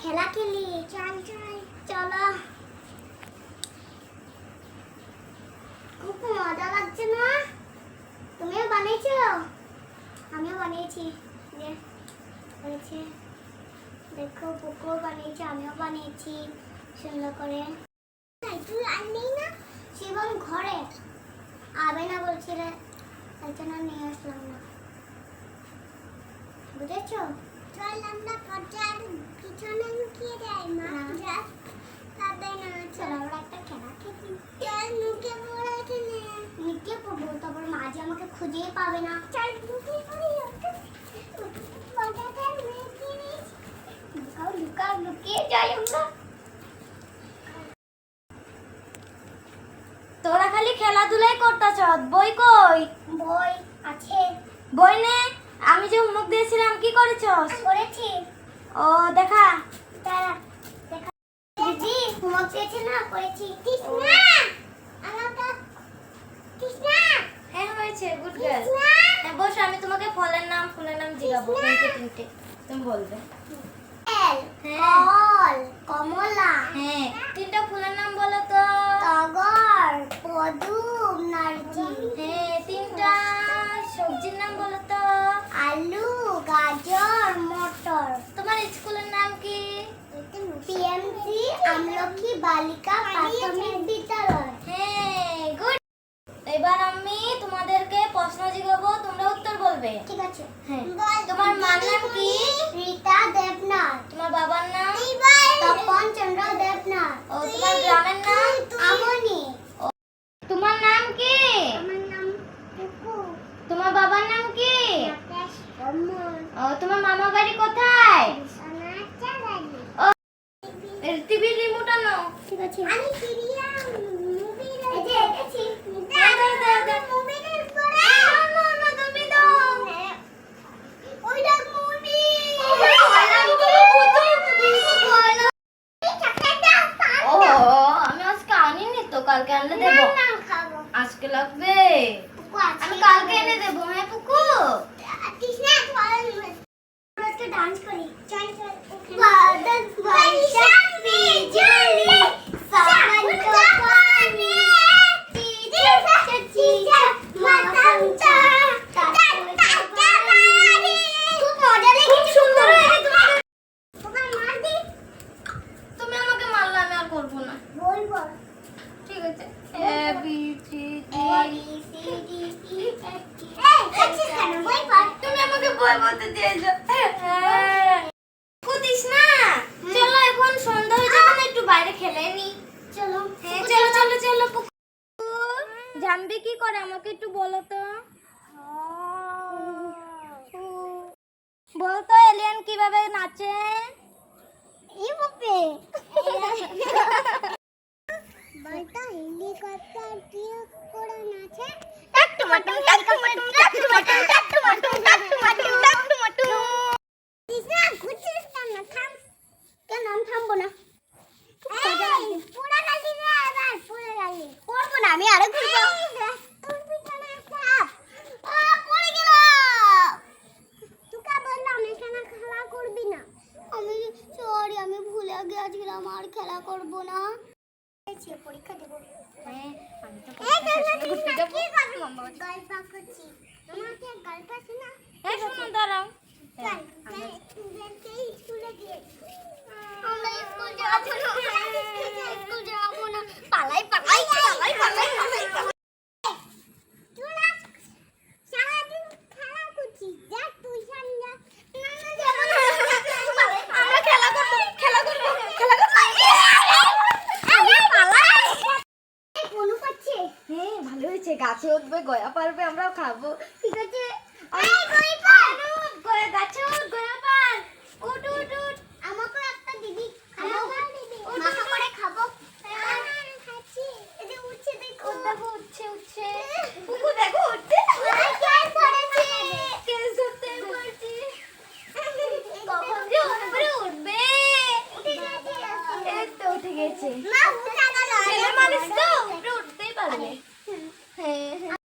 খেলা খেলি। চল চল, চলো। খুব মজা লাগছে না? তুমিও বানিয়েছো? আমিও বানিয়েছি। হয়েছে দেখো পুকুর বানিয়েছি, আমিও বানিয়েছি, সুন্দর করে। তুই আর নেই না শিবম ঘরে। আবে না বলছিলে তাই জন্য নিয়ে আসলাম না। বুঝেছ? চল আমরা পর্যার পিছনে। তারপর মাঝে আমাকে খুঁজেই পাবে না চল লুকাও লুকিয়ে যাই আমরা তোরা খালি খেলাধুলাই করতেছ বই কই? বই আছে। বই নে। আমি যে মুখ দিয়েছিলাম কি করেছস? করেছি। ও দেখা। দিদি হোমওয়ার্ক চেয়েছে না? করেছি। কৃষ্ণা! আমাকে কৃষ্ণা! হ্যাঁ হয়েছে গুড গার্ল হ্যাঁ বস আমি তোমাকে ফলের নাম ফুলের নাম জিজ্ঞাসা তিনটে তিনটে। তুমি বলবে। কল কমলা আমলকি বালিকা প্রাথমিক বিদ্যালয়। হ্যাঁ গুড। এবার আমি তোমাদেরকে প্রশ্ন জিগাবো তোমরা উত্তর বলবে। ঠিক আছে। হ্যাঁ। তোমার মার নাম কি? রীতা দেবনাথ। তোমার বাবার নাম? তপন চন্দ্র দেবনাথ। ও তোমার গ্রামের নাম? আমনি। তোমার নাম কি? আমার নাম তোমার বাবার নাম কি? ও তোমার মামা বাড়ি কোথায়? ঠিক আছে আমি সিরিয়া মুভি এই যে এসেছি দাও, দাও, দাও, দাও। মুভি করে না, না, তুমি দাও। ওইটা মুভি ও আমি আজকে আনিনি তো কালকে আনলে দেবো আজকে লাগবে আমি কালকে এনে দেবো হ্যাঁ পুকু ডান্স করি চল চল বাদল বর্ষণ বলতে কুদিস না। চলো এখন সন্ধ্যা হয়ে যাবে একটু বাইরে খেলে নি। চলো হ্যাঁ চলো চলো চলো জানবি কি করে আমাকে একটু বলো তো। বলতো এলিয়ান কীভাবে নাচে? এইভাবে বলতো হেলিকপ্টার কি এখানে খেলা করবি না আমি সরি আমি ভুলে গিয়েছিলাম আর খেলা করব না পরীক্ষা দেবো হ্যাঁ আমি তো ঘুরতে যাব। গল্প করছি আমাকে গল্প শোনা দাঁড়াও হ্যাঁ, স্কুলে দিয়েছি। গাছে উঠবে গয়া পারবে আমরাও খাব। ঠিক আছে? গয়া গাছে গয়া মানুষ তো উঠতেই পারবে হ্যাঁ।